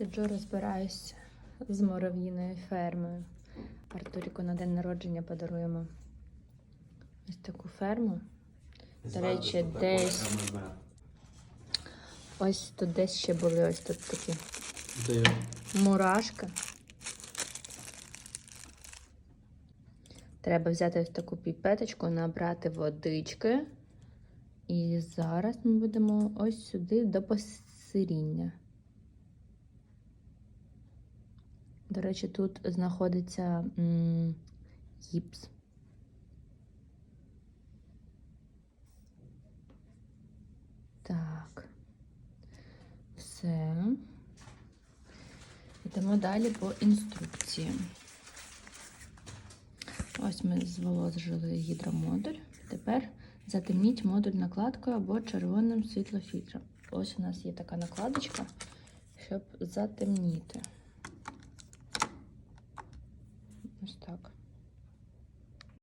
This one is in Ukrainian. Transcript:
Сиджу, розбираюсь з мурав'їною фермою. Артуріку на день народження подаруємо ось таку ферму. До речі, десь ось тут десь ще були ось тут такі мурашки. Треба взяти ось таку піпеточку, набрати водички. І зараз ми будемо ось сюди до посиріння. До речі, тут знаходиться гіпс. Так. Все. Йдемо далі по інструкції. Ось ми зволожили гідромодуль. Тепер затемніть модуль накладкою або червоним світлофільтром. Ось у нас є така накладочка, щоб затемніти. Ось так.